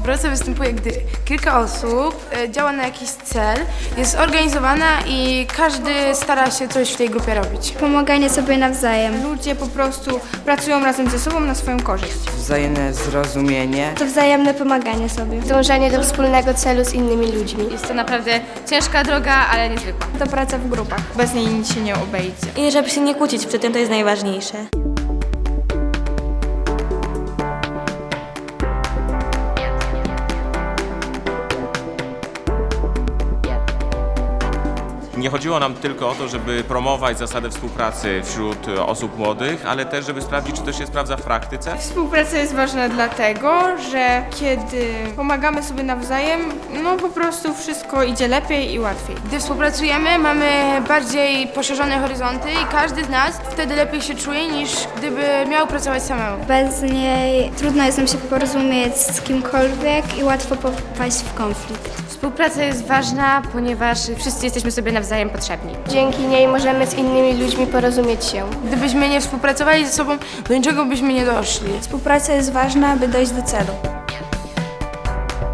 Współpraca występuje, gdy kilka osób e, działa na jakiś cel, jest zorganizowana i każdy stara się coś w tej grupie robić. Pomaganie sobie nawzajem. Ludzie po prostu pracują razem ze sobą na swoją korzyść. wzajemne zrozumienie. To wzajemne pomaganie sobie. Dążenie do wspólnego celu z innymi ludźmi. Jest to naprawdę ciężka droga, ale niezwykła. To praca w grupach. Bez niej nic się nie obejdzie. I żeby się nie kłócić przy tym, to jest najważniejsze. Nie chodziło nam tylko o to, żeby promować zasadę współpracy wśród osób młodych, ale też, żeby sprawdzić, czy to się sprawdza w praktyce. Współpraca jest ważna dlatego, że kiedy pomagamy sobie nawzajem, no po prostu wszystko idzie lepiej i łatwiej. Gdy współpracujemy, mamy bardziej poszerzone horyzonty i każdy z nas wtedy lepiej się czuje niż gdyby miał pracować samemu. Bez niej trudno jest nam się porozumieć z kimkolwiek i łatwo popaść w konflikt. Współpraca jest ważna, ponieważ wszyscy jesteśmy sobie nawzajem potrzebni. Dzięki niej możemy z innymi ludźmi porozumieć się. Gdybyśmy nie współpracowali ze sobą, do niczego byśmy nie doszli. Współpraca jest ważna, aby dojść do celu.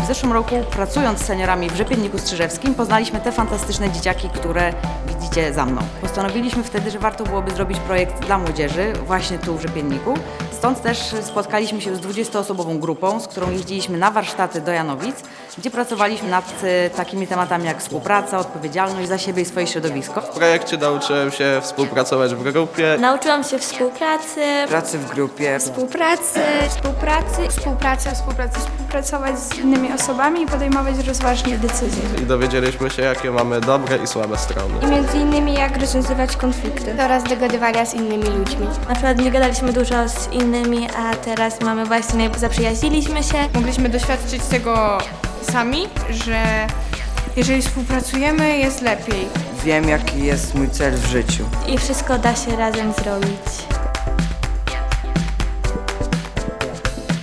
W zeszłym roku, pracując z seniorami w Rzepienniku Strzyżewskim, poznaliśmy te fantastyczne dzieciaki, które widzicie za mną. Postanowiliśmy wtedy, że warto byłoby zrobić projekt dla młodzieży właśnie tu w Rzepienniku. Stąd też spotkaliśmy się z 20-osobową grupą, z którą jeździliśmy na warsztaty do Janowic, gdzie pracowaliśmy nad e, takimi tematami jak współpraca, odpowiedzialność za siebie i swoje środowisko. W projekcie nauczyłem się współpracować w grupie. Nauczyłam się współpracy, Pracy w grupie. Współpracy, współpracy, Współpraca, współpraca, współpracować z innymi osobami i podejmować rozważne decyzje. I dowiedzieliśmy się, jakie mamy dobre i słabe strony. I między innymi jak rozwiązywać konflikty. Oraz dogadywania z innymi ludźmi. na przykład nie gadaliśmy dużo z innymi, a teraz mamy właśnie, zaprzyjaźniliśmy się. Mogliśmy doświadczyć tego sami, że jeżeli współpracujemy, jest lepiej. Wiem, jaki jest mój cel w życiu. I wszystko da się razem zrobić.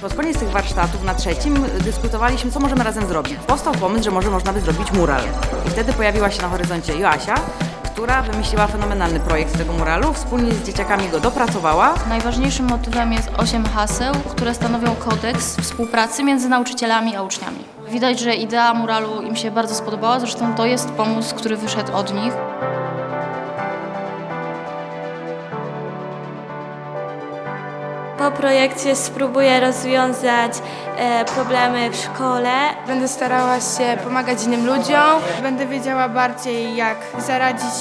Pod koniec tych warsztatów na trzecim dyskutowaliśmy, co możemy razem zrobić. Powstał pomysł, że może można by zrobić mural. I wtedy pojawiła się na horyzoncie Joasia, która wymyśliła fenomenalny projekt tego muralu, wspólnie z dzieciakami go dopracowała. Najważniejszym motywem jest 8 haseł, które stanowią kodeks współpracy między nauczycielami a uczniami. Widać, że idea muralu im się bardzo spodobała, zresztą to jest pomysł, który wyszedł od nich. Projekcie spróbuję rozwiązać e, problemy w szkole. Będę starała się pomagać innym ludziom. Będę wiedziała bardziej, jak zaradzić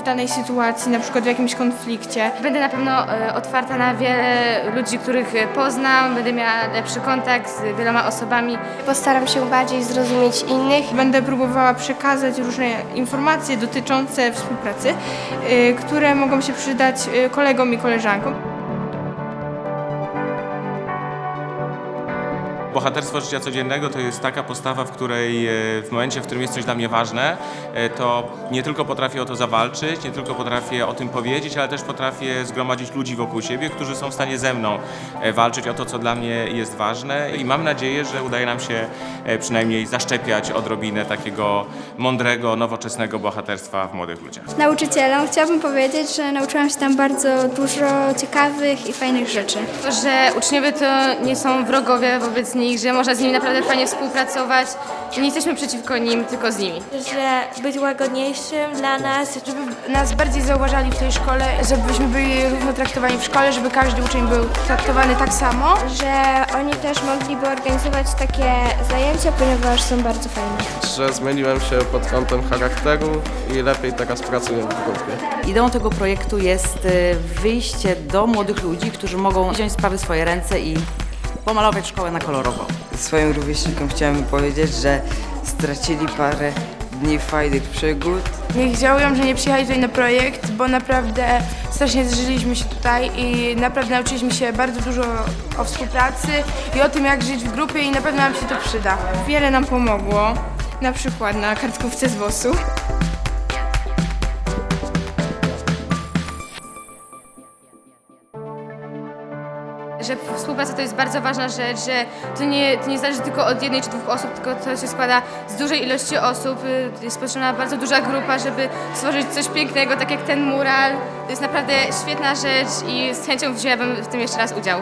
w danej sytuacji, na przykład w jakimś konflikcie. Będę na pewno e, otwarta na wiele ludzi, których e, poznam, będę miała lepszy kontakt z wieloma osobami. Postaram się bardziej zrozumieć innych. Będę próbowała przekazać różne informacje dotyczące współpracy, które mogą się przydać kolegom i koleżankom. Bohaterstwo życia codziennego to jest taka postawa, w której e, w momencie, w którym jest coś dla mnie ważne, e, to nie tylko potrafię o to zawalczyć, nie tylko potrafię o tym powiedzieć, ale też potrafię zgromadzić ludzi wokół siebie, którzy są w stanie ze mną e, walczyć o to, co dla mnie jest ważne i mam nadzieję, że udaje nam się przynajmniej zaszczepiać odrobinę takiego mądrego, nowoczesnego bohaterstwa w młodych ludziach. Nauczycielom chciałabym powiedzieć, że nauczyłam się tam bardzo dużo ciekawych i fajnych rzeczy. To, że uczniowie to nie są wrogowie wobec nich, że można z nimi naprawdę fajnie współpracować i nie jesteśmy przeciwko nim, tylko z nimi. Że być łagodniejszym dla nas, Żeby nas bardziej zauważali w tej szkole, żebyśmy byli równo traktowani w szkole, żeby każdy uczeń był traktowany tak samo. Że oni też mogliby organizować takie zajęcia, ponieważ są bardzo fajne. Że zmieniłem się pod kątem charakteru i lepiej teraz pracuję w grupie. Ideą tego projektu jest e, wyjście do młodych ludzi, którzy mogą wziąć sprawy w swoje ręce i pomalować szkołę na kolorowo. Swoim rówieśnikom chciałem powiedzieć, że stracili parę dni fajnych przygód. Niech żałują, że nie przyjechali tutaj na projekt, bo naprawdę strasznie zżyliśmy się tutaj i naprawdę nauczyliśmy się bardzo dużo o współpracy i o tym, jak żyć w grupie i na pewno nam się to przyda. Wiele nam pomogło, na przykład na kartkówce z WOS-u. Że współpraca to jest bardzo ważna rzecz, że to nie, to nie zależy tylko od jednej czy dwóch osób, tylko to się składa z dużej ilości osób. Jest potrzebna bardzo duża grupa, żeby stworzyć coś pięknego, tak jak ten mural. To jest naprawdę świetna rzecz i z chęcią wzięłabym w tym jeszcze raz udział.